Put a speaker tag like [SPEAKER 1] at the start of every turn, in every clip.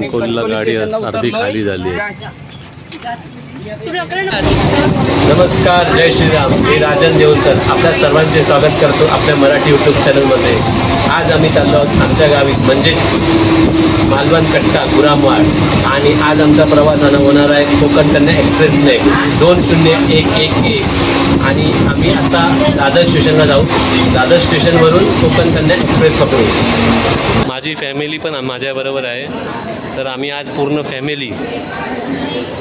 [SPEAKER 1] कणकोलीला गाडी अर्धी खाली झाली आहे.
[SPEAKER 2] नमस्कार जय श्रीराम. मी राजन देवकर आपल्या सर्वांचे स्वागत करतो आपल्या मराठी यूट्यूब चॅनलमध्ये आज आम्ही चाललो आहोत आमच्या गावी म्हणजेच मालवण कट्टा गुरामवाड. आणि आज आमचा प्रवास हा होणार आहे कोकण कन्या एक्सप्रेसने दोन शून्य एक एक एक आणि आम्ही आता दादर स्टेशनला जाऊ. दादर स्टेशनवरून कोकण कन्या एक्सप्रेस पकडू.
[SPEAKER 1] माझी फॅमिली पण माझ्याबरोबर आहे. तर आम्ही आज पूर्ण फॅमिली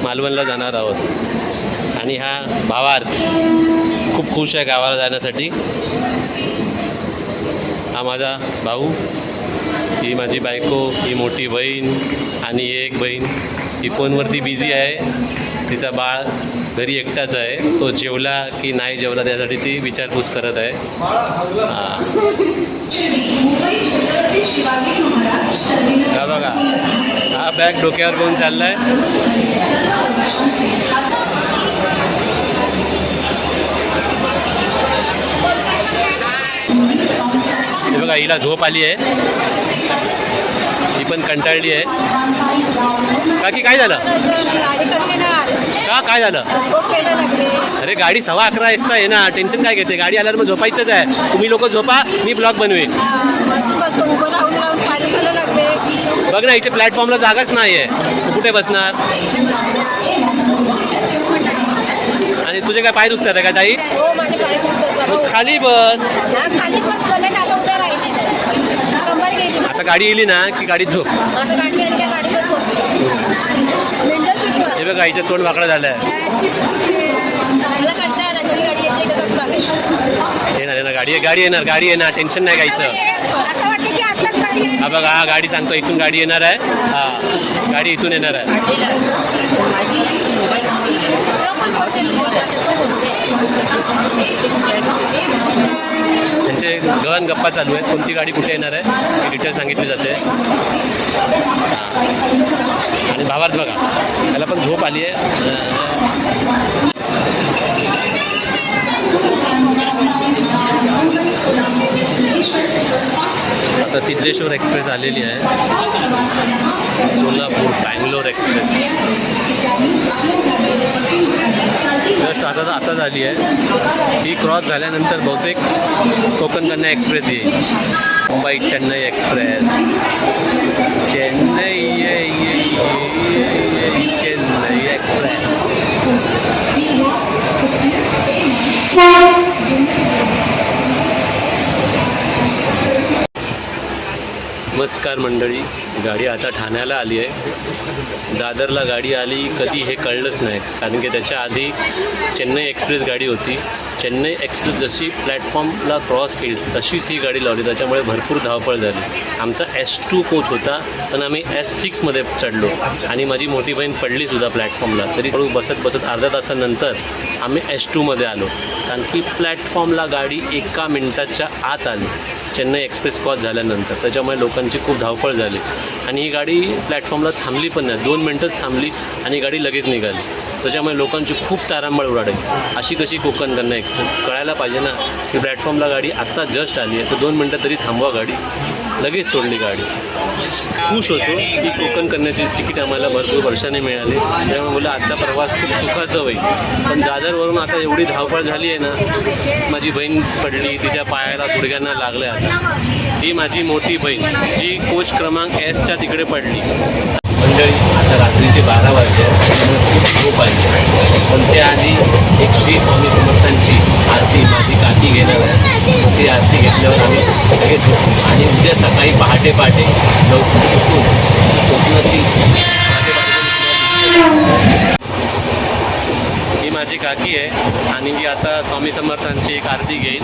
[SPEAKER 1] मालवणला जाणार आहोत. आणि हा भावार्थ खूप खुश आहे गावाला जाण्यासाठी. हा माझा भाऊ ही माझी बायको ही मोठी बहीण आणि एक बहीण. ही फोनवरती बिझी आहे. तिचा बाळ घरी एकटाच आहे. तो जेवला की नाही जेवला त्यासाठी ती विचारपूस करत आहे. हा. बघा. हा बॅग डोक्यावर घेऊन चाललाय. आहे बघा हिला झोप आली आहे. ही पण कंटाळली आहे. काकी काय झालं? का काय झालं? अरे गाडी सव्वा अकरा वाजता आहे ना टेन्शन काय घेते? गाडी आल्यावर मग झोपायचंच आहे. तुम्ही लोक झोपा मी ब्लॉग बनवेन. बघ ना इथे प्लॅटफॉर्मला जागाच नाही आहे तू कुठे बसणार? आणि तुझे काय पाय दुखतात का ताई?
[SPEAKER 3] हो
[SPEAKER 1] खाली बस
[SPEAKER 3] हा, खालीच बसलं नाही आता उभं राहिले कंबर गेली
[SPEAKER 1] आता गाडी येली ना की गाडीत झोप. हे बघा हिचं तोंड वाकडं
[SPEAKER 3] झालंय.
[SPEAKER 1] येणार येणार गाडी गाडी येणार गाडी येणार टेन्शन नाही
[SPEAKER 3] गायचं
[SPEAKER 1] हा बघा हा गाडी सांगतो इथून गाडी येणार आहे. हा गाडी इथून येणार आहे. त्यांचे गहन गप्पा चालू आहेत. कोणती गाडी कुठे येणार आहे ही डिटेल सांगितली जाते. आणि भावार्थ बघा त्याला पण झोप आली आहे. आता सिद्धेश्वर एक्सप्रेस आलेली आहे. सोलापूर बँगलोर एक्सप्रेस. जस्ट आता आता झाली आहे. ही क्रॉस झाल्यानंतर बहुतेक कोकण कन्या एक्सप्रेस येईल. मुंबई चेन्नई एक्सप्रेस चेन्नई चेन्नई एक्सप्रेस नमस्कार मंडळी. गाडी आता ठाण्याला आली आहे. दादरला गाडी आली कधी हे कळलंच नाही. कारण की त्याच्या आधी चेन्नई एक्सप्रेस गाडी होती. चेन्नई एक्सप्रेस जशी प्लॅटफॉर्मला क्रॉस केली तशीच ही गाडी लावली. त्याच्यामुळे भरपूर धावपळ झाली. आमचा एस टू कोच होता पण आम्ही एस सिक्समध्ये चढलो. आणि माझी मोठी बहीण पडलीसुद्धा प्लॅटफॉर्मला. तरी बसत बसत अर्ध्या तासानंतर आम्ही एस टूमध्ये आलो. कारण की प्लॅटफॉर्मला गाडी एका मिनटाच्या आत आली. चेन्नई एक्सप्रेस क्रॉस झाल्यानंतर. त्याच्यामुळे लोकांची खूप धावपळ झाली. आणि ही गाडी प्लॅटफॉर्मला थांबली पण नाही. दोन मिनटंच थांबली आणि गाडी लगेच निघाली. त्याच्यामुळे लोकांची खूप तारांबळ उडाली. अशी कशी कोकण कन्या एक्सप्रेस? कळायला पाहिजे ना की प्लॅटफॉर्मला गाडी आत्ता जस्ट आली आहे. तर दोन मिनटं तरी थांबवा गाडी. लगेच सोडली गाडी. खुश होतो की कोकण करण्याची तिकीट आम्हाला भरपूर वर्षाने मिळाली. त्यामुळे मला आजचा प्रवास खूप सुखाचा होईल. पण दादरवरून आता एवढी धावपळ झाली आहे ना माझी बहीण पडली तिच्या पायाला गुडघ्यांना लागल्या. ही माझी मोठी बहीण जी कोच क्रमांक एसच्या तिकडे पडली. आता रात्रीचे बारा वाजले त्यामुळे खूप झोप आली. पण त्याआधी एक श्री स्वामी समर्थांची आरती माझी काकी घेणार आहे ती आरती घेतल्यावर आम्ही लगेच झोपू आणि उद्या सकाळी पहाटे पहाटे लवकर उठून कोकणातील ही माझी काकी आहे आणि मी आता स्वामी समर्थांची एक आरती घेईन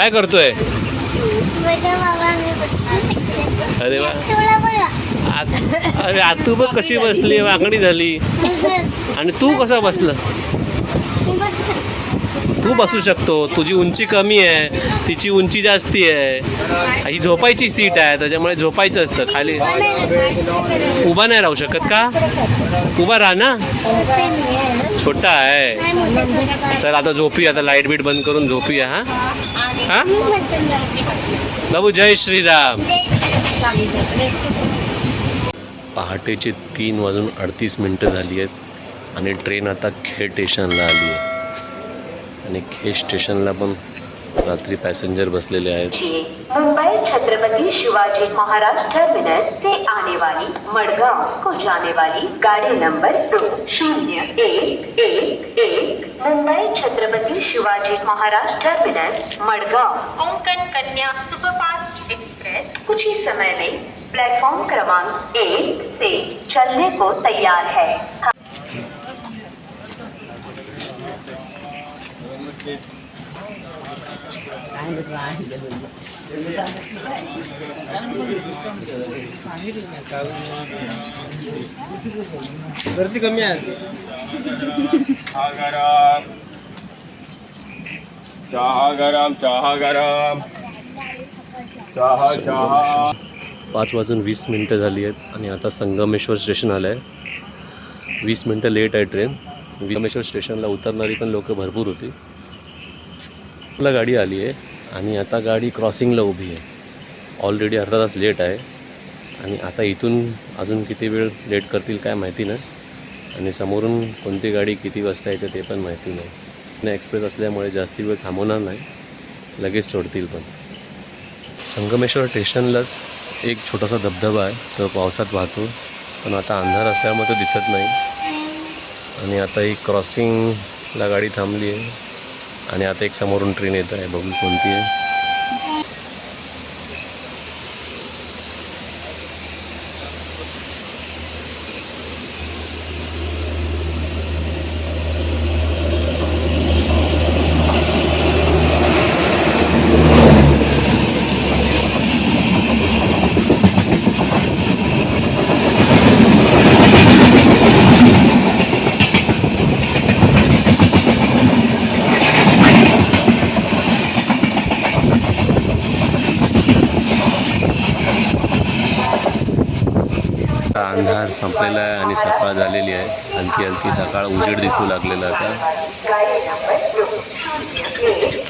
[SPEAKER 2] काय करतोय? अरे वा. आत- अरे आतू बघ कशी बसली वाकडी झाली. आणि तू कसा बसला? तू बसू शकतो. तुझी उंची कमी आहे. तिची उंची जास्ती आहे. ही झोपायची सीट आहे त्याच्यामुळे झोपायचं असतं खाली. उभा नाही राहू शकत का? उभा राहा ना.
[SPEAKER 4] छोटा आहे.
[SPEAKER 2] चल आता झोपूया आता लाइट बीट बंद करून झोपूया हा. हा? बाबू जय श्रीराम.
[SPEAKER 1] पहाटेचे तीन वाजून अडतीस मिनटं झाली आहेत आणि ट्रेन आता खेड स्टेशनला आली आहे. आणि खेड स्टेशनला पण रात्री पॅसेंजर बसलेले आहेत.
[SPEAKER 5] मुंबई छत्रपति शिवाजी महाराज टर्मिनस से आने वाली मडगांव को जाने वाली गाड़ी नंबर दो शून्य एक एक एक Mumbai Chhatrapati Shivaji Maharaj terminus Madgaon. Konkan Kanya superfast express कुछ ही समय में प्लेटफॉर्म क्रमांक एक से चलने को तैयार है।
[SPEAKER 2] गर्दी कमी आहे
[SPEAKER 6] चहा गरम चहा गरम चहा गरम चहा. चहा
[SPEAKER 1] पाच वाजून वीस मिनटं झाली आहेत आणि आता संगमेश्वर स्टेशन आलं आहे वीस मिनटं लेट आहे ट्रेन संगमेश्वर स्टेशनला उतरणारी पण लोकं भरपूर होती. मला गाडी आली आहे आणि आता गाडी क्रॉसिंगला उभी आहे. ऑलरेडी अर्धा तास लेट आहे. आणि आता इथून अजून किती वेळ लेट करतील काय माहिती नाही. आणि समोरून कोणती गाडी किती वाजता येते ते पण माहिती नाही. पुणे एक्सप्रेस असल्यामुळे जास्ती वेळ थांबवणार नाही. लगेच सोडतील पण. संगमेश्वर स्टेशनलाच एक छोटासा धबधबा आहे. तो पावसात वाहतो. पण आता अंधार असल्यामुळे तो दिसत नाही. आणि आता ही क्रॉसिंगला गाडी थांबली आहे. आणि आता एक समोरून ट्रेन येत आहे. बघू कोणती आहे आता अंधार संपलेला आहे आणि सकाळ झालेली आहे हलकी हलकी सकाळ उजेड दिसू लागलेला आता
[SPEAKER 5] गाड़ी नंबर दो शून्य एक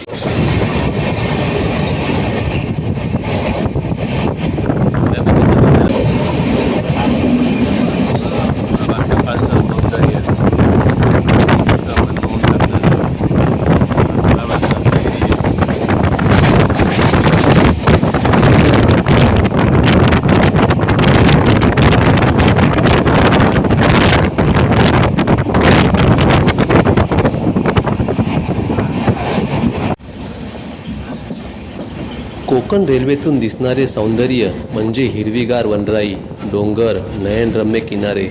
[SPEAKER 1] सकाळचं सौंदर्य मस्त मनमोहन लागलेलं. मला वाटतं की कोकण रेल्वेतून दिसणारे सौंदर्य म्हणजे हिरवीगार वनराई डोंगर नयनरम्य किनारे.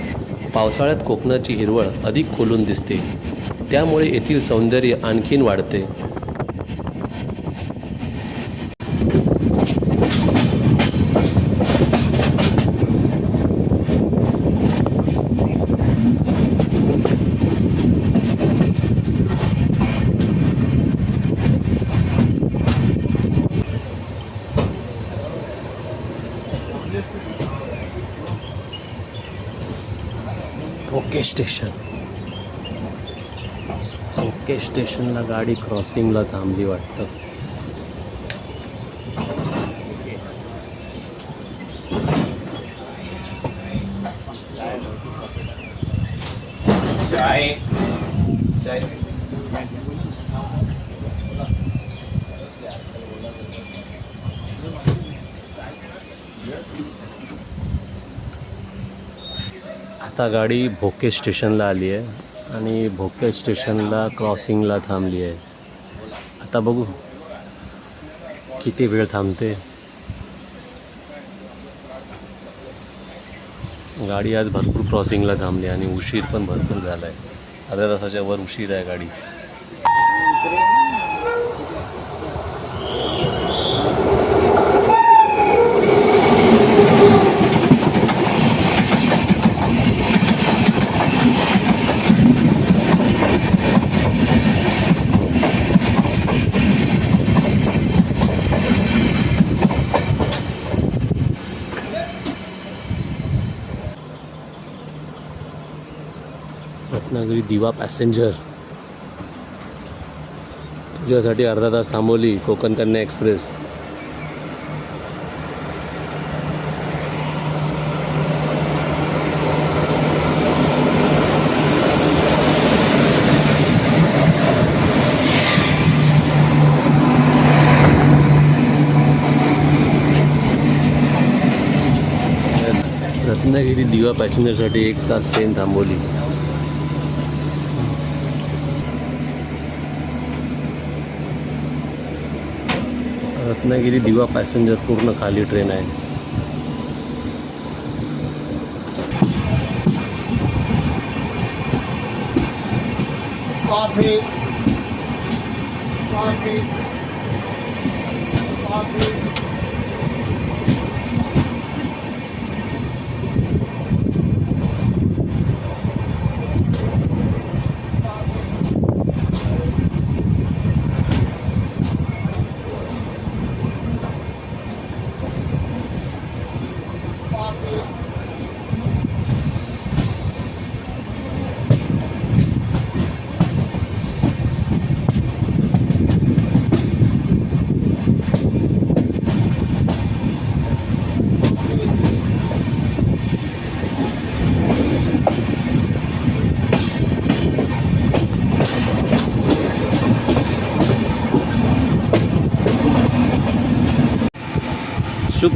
[SPEAKER 1] पावसाळ्यात कोकणाची हिरवळ अधिक खोलून दिसते. त्यामुळे येथील सौंदर्य आणखीन वाढते. Okay station. ओके स्टेशनला गाडी क्रॉसिंगला थांबली वाटतं. आता गाडी भोके स्टेशनला आली आहे आणि भोके स्टेशनला क्रॉसिंगला थांबली आहे. आता बघू किती वेळ थांबते. गाडी आज भरपूर क्रॉसिंगला थांबली आणि उशीर पण भरपूर झाला आहे अर्ध्या तासाच्या वर उशीर आहे गाडी रत्नागिरी दिवा पॅसेंजर. तुझ्यासाठी अर्धा तास थांबवली कोकण कन्या एक्सप्रेस. रत्नागिरी दिवा पॅसेंजरसाठी एक तास ट्रेन थांबवली. रत्नागिरी दिवा पॅसेंजर पूर्ण खाली ट्रेन आहे.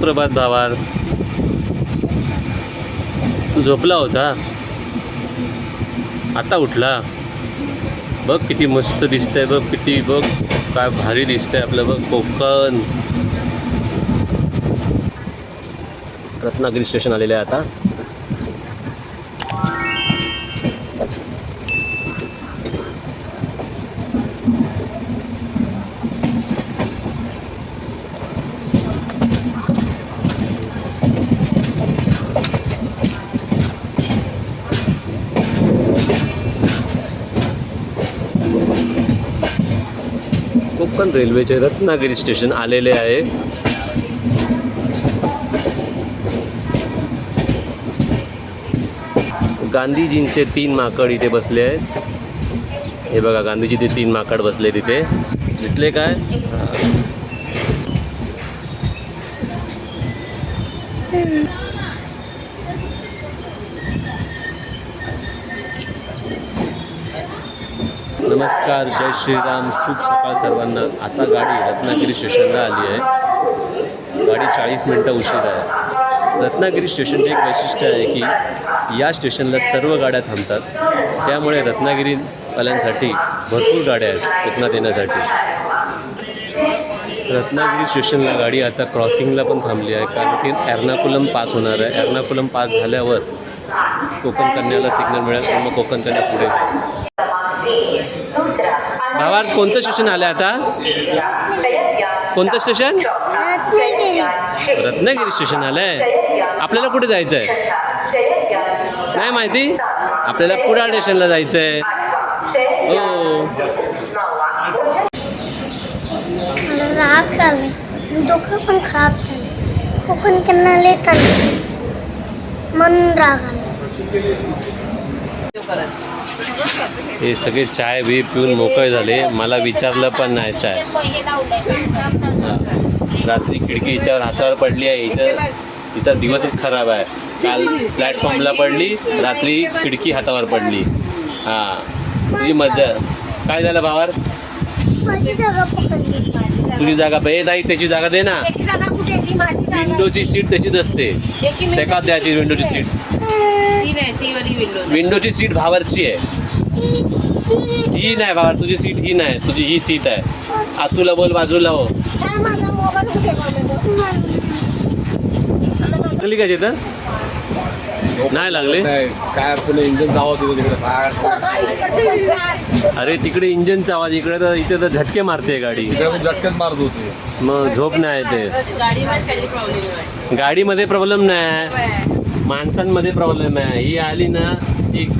[SPEAKER 1] सुप्रभात भावार. तू झोपला होता? आता उठला? बघ किती मस्त दिसतंय बघ किती बघ काय भारी दिसतंय आपलं बघ कोकण. रत्नागिरी स्टेशन आलेलं आहे आता. कोकण रेल्वेचे रत्नागिरी स्टेशन आलेले आहे. गांधीजींचे तीन माकड इथे बसले आहेत. हे बघा गांधीजी ते तीन माकड बसले तिथे. दिसले काय हा. नमस्कार जय श्रीराम. शुभ सकाळ सर्वांना. आता गाडी रत्नागिरी स्टेशनला आली आहे. गाडी चाळीस मिनटं उशीर आहे. रत्नागिरी स्टेशनचे एक वैशिष्ट्य आहे की या स्टेशनला सर्व गाड्या थांबतात. त्यामुळे रत्नागिरीवाल्यांसाठी भरपूर गाड्या आहेत कोकणात येण्यासाठी. रत्नागिरी स्टेशनला गाडी आता क्रॉसिंगला पण थांबली आहे. कारण की एर्नाकुलम पास होणार आहे. एर्नाकुलम पास झाल्यावर कोकण कन्याला सिग्नल मिळेल. आणि मग कोकण कन्या पुढे भावार कोणतं स्टेशन आलं आता? कोणतं स्टेशन
[SPEAKER 4] रत्नागिरी
[SPEAKER 1] स्टेशन आलंय. आपल्याला कुठे जायचं आहे नाही माहिती? आपल्याला कुडाळ स्टेशनला जायचं आहे हो.
[SPEAKER 4] राग आले डोकं पण खराब झाले. कोकण त्यांना लेट आले म्हणून राग आला
[SPEAKER 1] हे सगळे चाय बी पिऊन मोकळे झाले. मला विचारलं पण नाही चाय. हा. रात्री खिडकी हिच्यावर हातावर पडली आहे. हिचं हिचा दिवसच खराब आहे. काल प्लॅटफॉर्मला पडली रात्री खिडकी हातावर पडली. हां. तुझी मजा. काय झालं भावार तुझी जागा पे ताई त्याची जागा दे ना. विंडोची सीट त्याचीच असते. टेकात द्यायची विंडोची सीट.
[SPEAKER 3] ती नाही ती वाली विंडो.
[SPEAKER 1] विंडोची सीट भावारची आहे. ही नाही भावार तुझी सीट ही नाही तुझी ही सीट आहे. आतूला बोल बाजूला हो.
[SPEAKER 4] माझा मोबाईल कुठे
[SPEAKER 1] लागली का तिथं नाही लागले?
[SPEAKER 6] काय आपण इंजन जावं तिथं तिकडे. बाहेर
[SPEAKER 1] अरे तिकडे इंजिनचा आवाज इकडे तर इथे तर झटके मारते गाडी.
[SPEAKER 6] तिकडे झटक्यात मारत होते.
[SPEAKER 1] मग झोप नाही येते
[SPEAKER 3] गाडीवर काही प्रॉब्लेम आहे
[SPEAKER 1] गाडीमध्ये प्रॉब्लेम नाही. माणसांमध्ये प्रॉब्लेम आहे. ही आली ना एक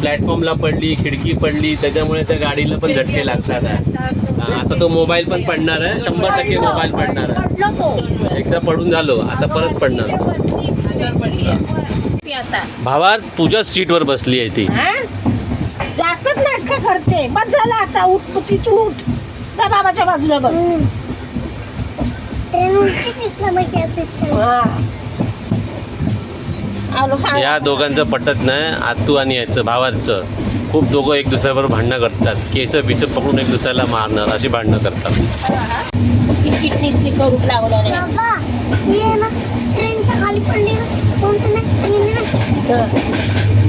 [SPEAKER 1] प्लॅटफॉर्मला पडली खिडकी पडली त्याच्यामुळे त्या गाडीला पण झटके लागतात. आहे. आता तो मोबाईल पण पडणार आहे. शंभर टक्के मोबाईल पडणार आहे. एकदा पडून झालो आता परत पडणार.
[SPEAKER 3] आगावर पडली आहे ती आता
[SPEAKER 1] भावा तुझ्याच सीटवर बसली आहे ती.
[SPEAKER 3] हा?
[SPEAKER 7] जास्तच नाटकं करते. बस झालं आता. उठ तू तिथून उठ. जा बाबाच्या बाजूला बस.
[SPEAKER 4] ट्रेन उलटी दिसला
[SPEAKER 7] हा.
[SPEAKER 1] या दोघांचं पटत नाही. आतू आणि याचं भावांचं. खूप दोघं एक दुसऱ्याबरोबर भांडणं करतात. केस बिस पकडून एक दुसऱ्याला मारणार अशी भांडणं करतात.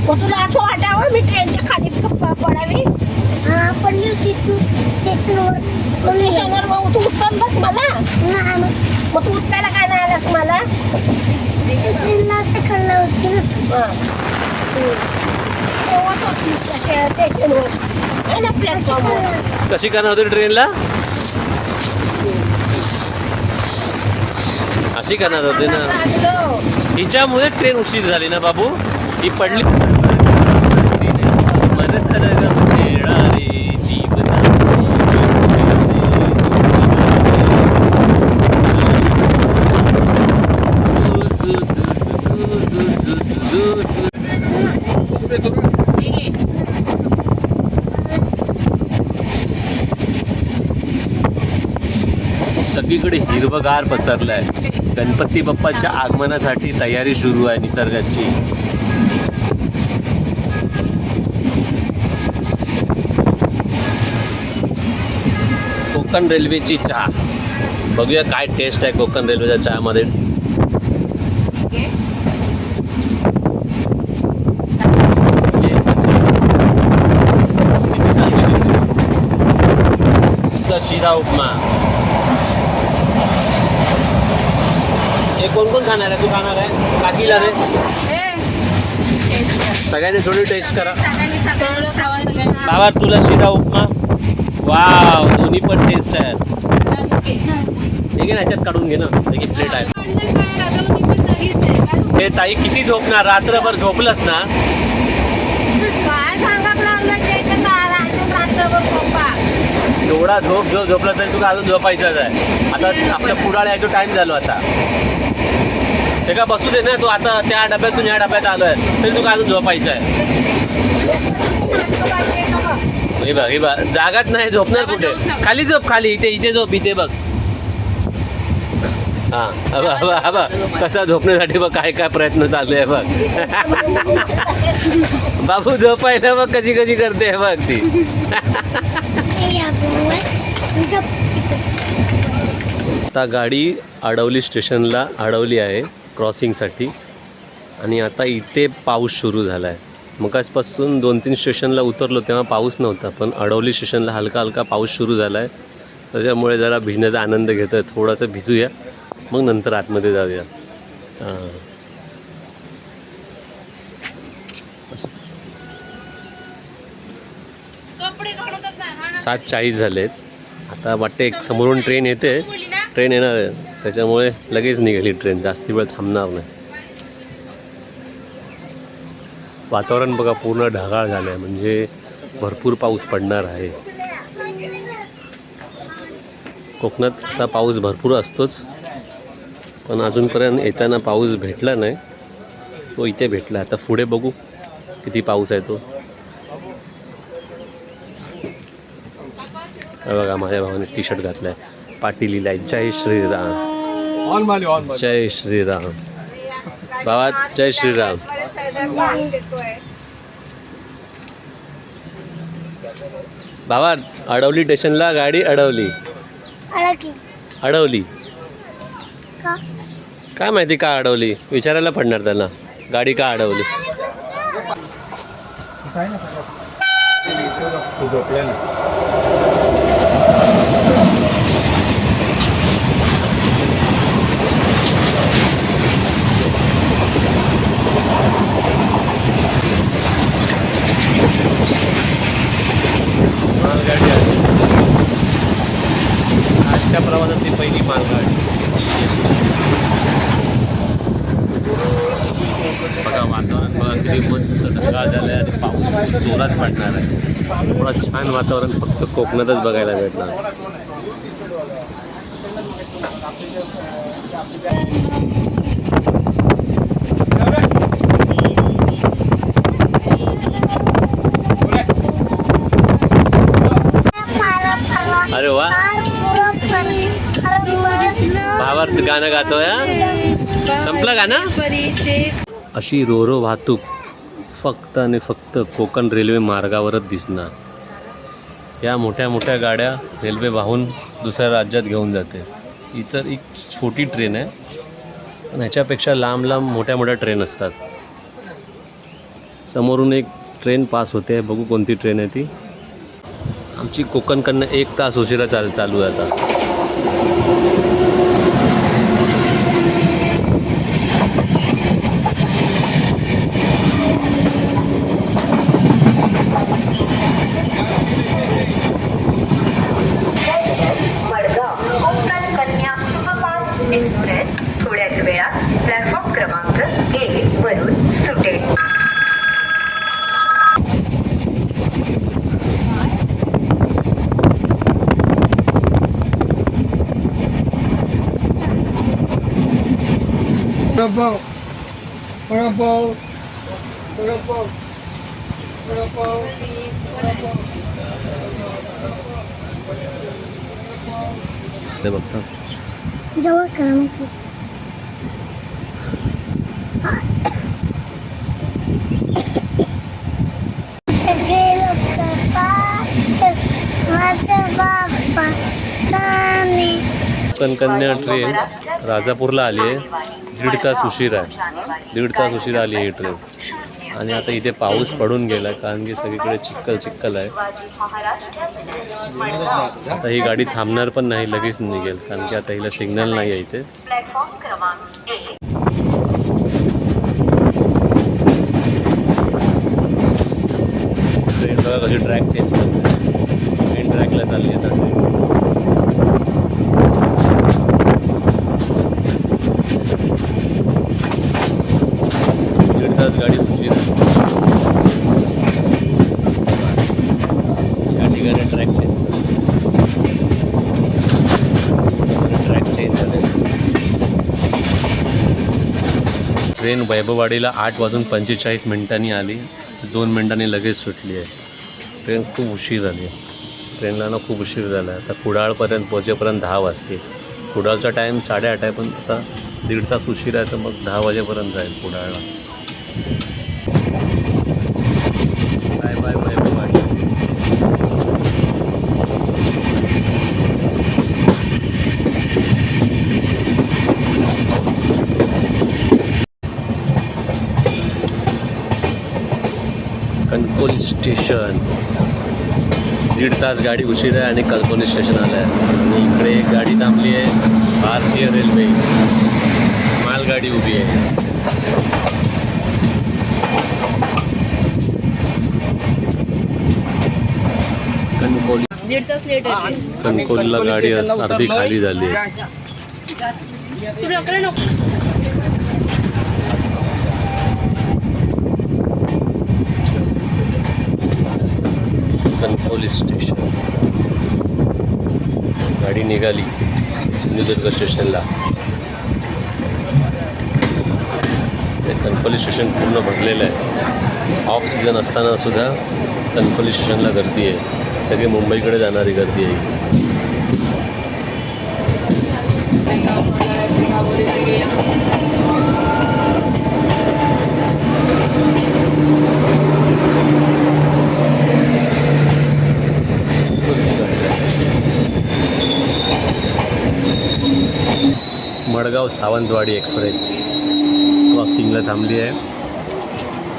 [SPEAKER 7] तुला असं वाटावं मी ट्रेनच्या खाली पडावी?
[SPEAKER 4] हा पडली होती तू स्टेशनवर.
[SPEAKER 7] स्टेशनवर मग तू बस मला.
[SPEAKER 4] नाही. मग
[SPEAKER 7] तू उठायला काय नाही आलास मला
[SPEAKER 4] कळलं होती ना
[SPEAKER 7] प्लॅटफॉर्मवर
[SPEAKER 1] कशी करणार होती ट्रेनला अशी करणार होती ना. हिच्यामुळे ट्रेन उशीर झाली ना बाबू ही पडली हिरवगार पसरलं आहे गणपती बाप्पाच्या आगमनासाठी तयारी सुरू आहे निसर्गाची. कोकण रेल्वेची चहा. बघूया काय टेस्ट आहे कोकण रेल्वेच्या चहामध्ये. तर शिरा उपमा हे कोण कोण खाणार आहे? तू खाणार आहे? काकीला रे सगळ्यांनी थोडी टेस्ट करा. बाबा तुला शिरा उपमा? वाव दोन्ही पण टेस्ट आहेत. ठीक आहे ना ह्याच्यात काढून घे ना. एक प्लेट आहे. हे ताई किती झोपणार? रात्रभर झोपलंस ना?
[SPEAKER 7] झोपा.
[SPEAKER 1] एवढा झोप जो झोपला तरी तुला अजून झोपायचंच आहे. आता आपल्या पुढाळ यायचं टाइम झालो आता. ते का बसू दे ना तू आता त्या डब्यातून या डब्यात आलोय. तरी तुला अजून झोपायचं आहे. हे बघ हे बघ. जागाच नाही झोपणार कुठे. खाली झोप खाली. इथे इथे झोप इथे बघ. हा हवा हवा हवा कसा झोपण्यासाठी बघ काय काय प्रयत्न चालू आहे बघ. बाबू झोपायला बघ कशी कशी करते हे बघ ती. आता गाडी अडवली स्टेशनला अडवली आहे. क्रॉसिंगसाठी. आणि आता इथे पाऊस सुरू झाला आहे मग आजपासून दोन तीन स्टेशनला उतरलो तेव्हा पाऊस नव्हता पण अडवली स्टेशनला हलका हलका पाऊस सुरू झाला आहे त्याच्यामुळे जरा भिजण्याचा आनंद घेत आहे थोडासा भिजूया. मग नंतर आतमध्ये जाऊया. सात चाळीस झालेत. आता वाटते एक समोरून ट्रेन येते. ट्रेन येणार आहे. त्याच्यामुळे लगेच निघाली ट्रेन. जास्ती वेळ थांबणार नाही. वातावरण बघा पूर्ण ढगाळ झालं आहे म्हणजे भरपूर पाऊस पडणार आहे. कोकणात असा पाऊस भरपूर असतोच. पण अजूनपर्यंत येताना पाऊस भेटला नाही. तो इथे भेटला. आता पुढे बघू किती पाऊस आहे तो. बघा माझ्या भावाने टी शर्ट घातलाय. पाटी लिहिलाय जय श्रीराम.
[SPEAKER 6] ऑन माली ऑन माली
[SPEAKER 1] जय श्रीराम बाबा जय श्रीराम बाबा अडवली स्टेशनला गाडी अडवली. अडवली. काय माहिती का अडवली? विचारायला पडणार त्याला. गाडी का अडवली?
[SPEAKER 6] तू झोपल्या ना
[SPEAKER 1] मालगाडी आहे आजच्या प्रवासातली पहिली मालगाडी बघा वातावरण बघा किती मस्त ढगाळ झालं आहे आणि पाऊस खूप जोरात पडणार आहे. थोडं छान वातावरण फक्त कोकणातच बघायला भेटणार. गाणं गातोय संपलं गाणं? अशी रोरो वाहतूक फक्त आणि फक्त कोकण रेल्वे मार्गावरच दिसणार. या मोठ्या मोठ्या गाड्या रेल्वे वाहून दुसऱ्या राज्यात घेऊन जाते. इतर एक छोटी ट्रेन आहे. पण ह्याच्यापेक्षा लांब लांब मोठ्या मोठ्या ट्रेन असतात. समोरून एक ट्रेन पास होते. बघू कोणती ट्रेन आहे ती. आमची कोकणकडनं एक तास उशिरा चाल चालू आहे आता
[SPEAKER 5] मडगाव कोकण कन्या सुपरफास्ट एक्सप्रेस थोड्याच वेळात प्लॅटफॉर्म क्रमांक एक वरून सुटेल
[SPEAKER 6] वडापाव वडापाव वडापाव वडापाव
[SPEAKER 1] ते बघता
[SPEAKER 4] जवळ करा मग
[SPEAKER 1] कोकणकन्या ट्रेन राजापूरला आली आहे. दीड तास उशीर आहे. दीड तास उशीर आली आहे ही ट्रेन आणि आता इथे पाऊस पडून गेला कारण की सगळीकडे चिक्कल चिक्कल आहे. आता ही गाडी थांबणार पण नाही लगेच निघेल कारण की आता हिला सिग्नल नाही आहे इथे. ट्रेन बघा कशी ट्रॅक चेंज करते. ट्रेन ट्रॅकला चालली आता ट्रेन दीड तास गाडी उशीर आहे. या ठिकाणी ट्रॅक चेंज ट्रॅक चेंज झाले ट्रेन वैभववाडीला आठ वाजून पंचेचाळीस मिनिटांनी आली. दोन मिनिटांनी लगेच सुटली आहे. ट्रेन खूप उशीर झाली. ट्रेनला ना खूप उशीर झाला. आहे आता कुडाळपर्यंत पोहोचेपर्यंत दहा वाजते कुडाळचा टाईम साडेआठ आहे पण आता दीड तास उशीर आहे तर मग दहा वाजेपर्यंत जाईल कुडाळला. स्टेशन. दीड तास गाडी उशीर आहे आणि कणकोली स्टेशन आलं आहे आणि इकडे एक गाडी थांबली आहे भारतीय रेल्वे. मालगाडी उभी आहे. कणकोली
[SPEAKER 3] दीड तास लेट आहे.
[SPEAKER 1] कणकोलीला गाडी अर्धी खाली झाली आहे. Police station. गाडी निघाली सिंधुदुर्ग स्टेशनला. ते कणकोली स्टेशन पूर्ण भरलेलं आहे. ऑफ सीझन असताना सुद्धा कणकोली स्टेशनला गर्दी आहे. सगळे मुंबईकडे जाणारी गर्दी आहे मडगाव सावंतवाडी एक्सप्रेस क्रॉसिंगला थांबली आहे.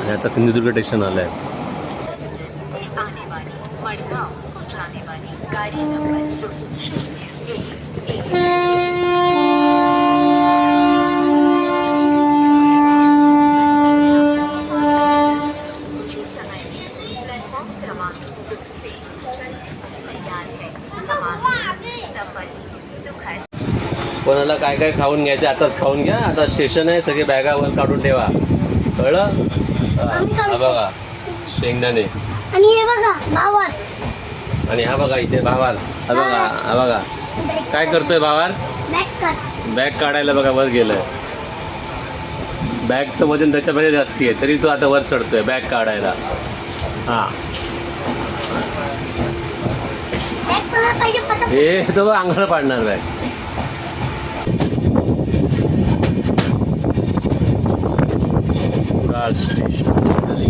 [SPEAKER 1] आणि आता सिंधुदुर्ग स्टेशन आलं आहे.
[SPEAKER 5] आने जाने वाली गाड़ी नंबर
[SPEAKER 1] काय काय खाऊन घ्यायचं आताच खाऊन घ्या. आता स्टेशन आहे सगळे बॅगा वर काढून ठेवा. कळलं? हा बघा. शेंगदाणे.
[SPEAKER 4] आणि हे बघा भावर.
[SPEAKER 1] आणि हा बघा इथे भावाल हा बघा हा. बघा. काय करतोय
[SPEAKER 4] कर
[SPEAKER 1] बॅग काढायला बघा वर गेलाय. बॅगचं वजन त्याच्यापेक्षा जास्ती आहे तरी तो आता वर चढतोय बॅग काढायला. हां. हे तो अंगाला पाडणार बॅग स्टेशन आणि.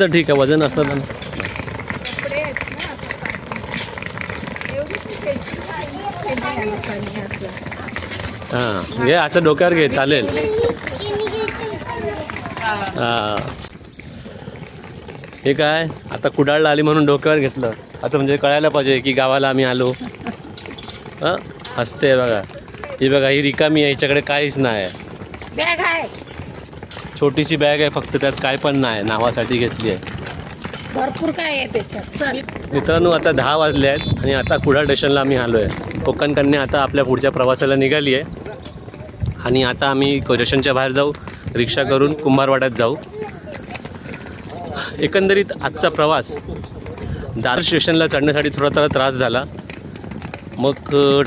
[SPEAKER 1] तर ठीक आहे वजन असतं ना हां घे असं डोक्यावर घे चालेल. हां. हे काय आता कुडाळला आली म्हणून डोक्यावर घेतलं. आता म्हणजे कळायला पाहिजे की गावाला आम्ही आलो. हां? हसते बघा. ही बघा ही रिकामी आहे हिच्याकडे काहीच नाही आहे.
[SPEAKER 7] बॅग आहे.
[SPEAKER 1] छोटीशी बॅग आहे फक्त त्यात काय पण नाही नावासाठी घेतली आहे.
[SPEAKER 7] भरपूर काय आहे त्याच्यात. चल.
[SPEAKER 1] मित्रांनो आता दहा वाजले आहेत आणि आता कुडाळ स्टेशनला आम्ही आलो आहे कोकण कन्या आता आपल्या पुढच्या प्रवासाला निघाली आहे. आणि आता आम्ही स्टेशनच्या बाहेर जाऊ रिक्षा करून कुंभारवाड्यात जाऊ. एकंदरीत आजचा प्रवास दादर स्टेशनला चढण्यासाठी थोडा थोडा त्रास झाला. मग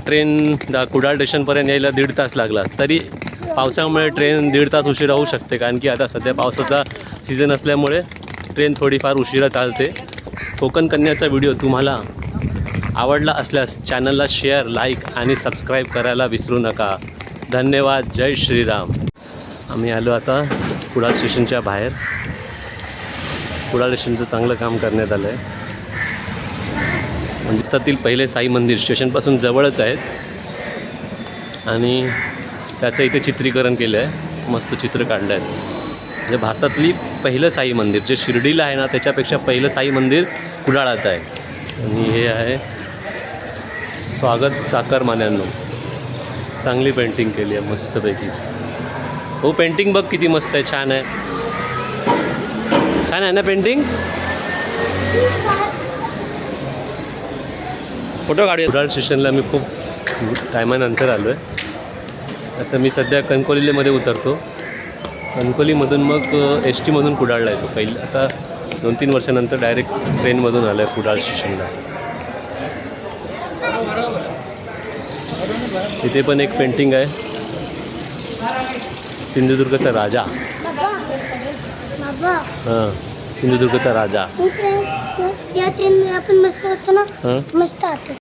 [SPEAKER 1] ट्रेन दा कुडाळ स्टेशनपर्यंत यायला दीड तास लागला. तरी पावसामुळे ट्रेन दीड तास उशिरा होऊ शकते कारण की आता सध्या पावसाचा सीझन असल्यामुळे ट्रेन थोडीफार उशिरा चालते. कोकण कन्याचा व्हिडिओ तुम्हाला आवडला असल्यास चॅनलला शेअर लाईक आणि सबस्क्राईब करायला विसरू नका. धन्यवाद. जय श्रीराम. आम्ही आलो आता कुडाळ स्टेशनच्या बाहेर. कुडाळ स्टेशनचं चांगलं काम करण्यात आलं आहे म्हणजे त्यातील पहिले साई मंदिर स्टेशनपासून जवळच आहेत. आणि त्याचं इथे चित्रीकरण केलं आहे मस्त चित्र काढलं आहे म्हणजे भारतातली पहिलं साई मंदिर जे शिर्डीला आहे ना त्याच्यापेक्षा पहिलं साई मंदिर कुडाळात आहे. आणि हे आहे स्वागत चाकरमान्यांनो चांगली पेंटिंग केली आहे मस्तपैकी. हो पेंटिंग बघ किती मस्त आहे छान आहे. छान आहे ना पेंटिंग फोटो काढूया. कुडाळ स्टेशनला मी खूप टायमानंतर आलो आहे आता मी सध्या कणकोलीमध्ये उतरतो. कणकोलीमधून मग एस टीमधून कुडाळला येतो. पहिले आता दोन तीन वर्षानंतर डायरेक्ट ट्रेनमधून आलो आहे कुडाळ स्टेशनला. तिथे पण एक पेंटिंग आहे. सिंधुदुर्गचा राजा. हां सिंधुदुर्गचा राजा.
[SPEAKER 4] आपण बसलो होतो ना? मस्त आतो